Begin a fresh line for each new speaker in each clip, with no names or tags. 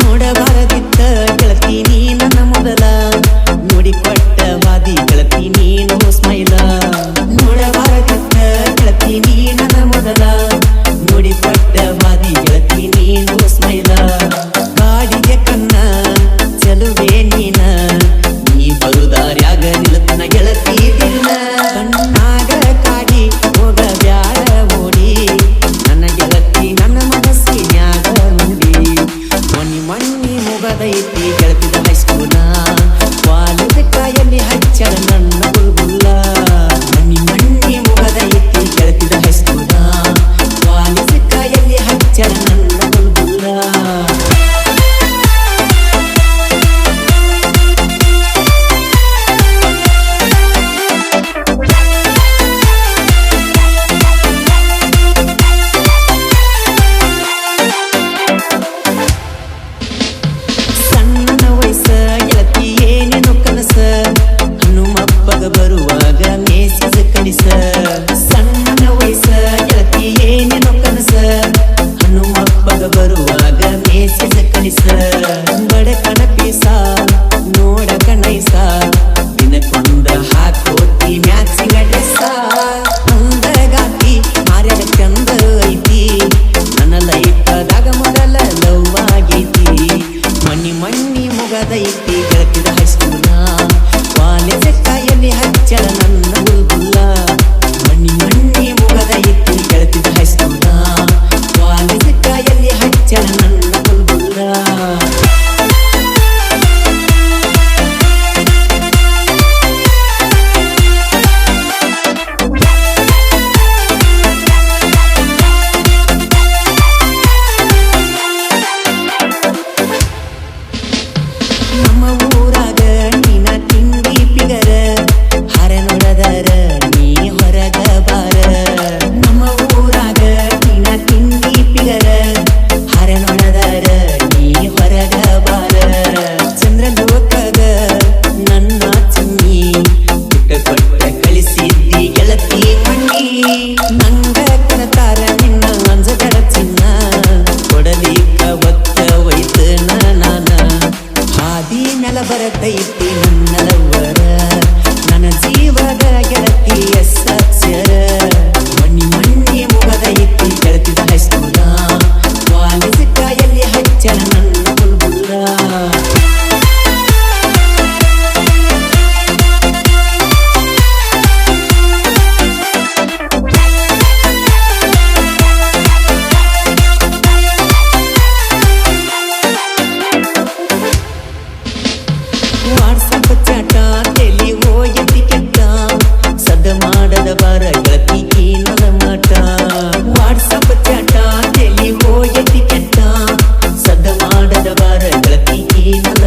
ನೋಡ ನೋಡಬಾರದಿತ್ತ, ಗೆಳತಿ ನೀ ನನ್ನ ಮೊದಲ. ನೋಡಿಕೊಟ್ಟ ವಾದಿ, ಗೆಳತಿ ನೀನು ಸ್ಮೈಲ ನೋಡಬಾರದಿತ್ತ, ಗೆಳತಿ ನೀ ನನ್ನ ಮೊದಲ. ನೋಡಿಕೊಟ್ಟ ವಾದಿ, ಗೆಳತಿ ನೀನು ಸ್ಮೈಲ ಐತಿ ಗೆಳತಿ ನೆಲ ಬರತೈತಿ ನನ್ನ ಜೀವದ ಗೆಳತಿ ಎಸ್ ಅಕ್ಷರ ಮಣ್ಣಿ ಗೆಳತಿ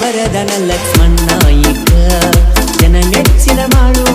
ಬರದನ ಲಕ್ಷ್ಮಣ್ಣ ಈಗ ಜನ ನೆಚ್ಚಿನ ಮಾಡುವನ್ನ